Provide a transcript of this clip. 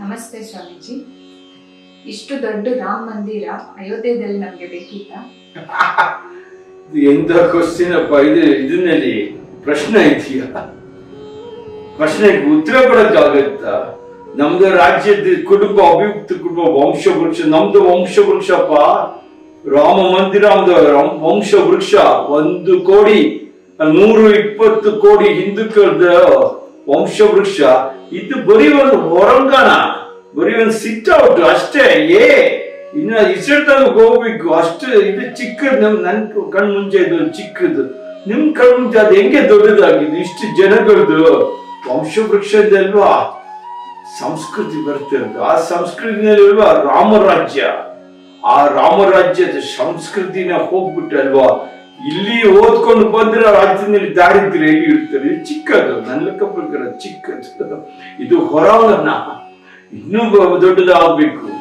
ನಮಸ್ತೆ ಸ್ವಾಮೀಜಿ. ಇಷ್ಟು ದೊಡ್ಡ ರಾಮ ಮಂದಿರ ಅಯೋಧ್ಯೆಯಲ್ಲಿ ನಮ್ಗೆ ಬೇಕಿತ್ತ? ಎಂತ ಕ್ವಶನ್ ಅಪ್ಪ ಇದು ಇದನ್ನಲ್ಲಿ ಪ್ರಶ್ನೆ ಇದೆಯಾ? ಪ್ರಶ್ನೆಗೆ ಉತ್ತರ ಕೊಡಕ್ಕಾಗತ್ತಾ? ನಮ್ದು ರಾಜ್ಯದ ಕುಟುಂಬ, ಅಭಿವೃದ್ಧಿ ಕುಟುಂಬ ವಂಶ ವೃಕ್ಷ ನಮ್ದು ವಂಶ ವೃಕ್ಷಪ್ಪ ರಾಮ ಮಂದಿರ ಒಂದು ವಂಶ ವೃಕ್ಷ ಒಂದು ಕೋಟಿ ನೂರು ಇಪ್ಪತ್ತು ಕೋಟಿ ಹಿಂದೂಕದ ವಂಶ ವೃಕ್ಷ ಇದು ಬರೀ ಒಂದು ಹೊರಂಗಣ, ಬರೀ ಒಂದು ಸಿಟ್ ಔಟ್ ಅಷ್ಟೇ, ಏ, ಇನ್ನ ಇಸಿಟ್ಟಾಗ ಹೋಗ್ಬೇಕು, ಅಷ್ಟು ಇದು ಚಿಕ್ಕದು, ನಮ್, ನನ್ ಕಣ್ ಮುಂಚೆ ಇದು ಚಿಕ್ಕದು. ನಿಮ್ ಕಣ್ ಮುಂಚೆ ಅದು ಹೆಂಗೆ ದೊಡ್ಡದಾಗಿದೆ, ಇಷ್ಟು ಜನಗಳದು ವಂಶ ವೃಕ್ಷದಲ್ವಾ ಸಂಸ್ಕೃತಿ ಬರ್ತಿರೋದು ಆ ಸಂಸ್ಕೃತಿನಲ್ಲಿರುವ ರಾಮರಾಜ್ಯ, ಆ ರಾಮರಾಜ್ಯದ ಸಂಸ್ಕೃತಿನ ಹೋಗ್ಬಿಟ್ಟಲ್ವಾ ಇಲ್ಲಿ ಓದ್ಕೊಂಡು ಬಂದ್ರೆ ರಾಜ್ಯದಲ್ಲಿ ದಾರಿದ್ರ್ಯ ಹೇಗೆ ಇರ್ತದೆ. ಚಿಕ್ಕದು, ನನ್ನ ಲೆಕ್ಕ ಪ್ರಕಾರ ಚಿಕ್ಕದು. ಇದು ಹೊರವನ್ನ ಇನ್ನೂ ದೊಡ್ಡದಾಗ್ಬೇಕು.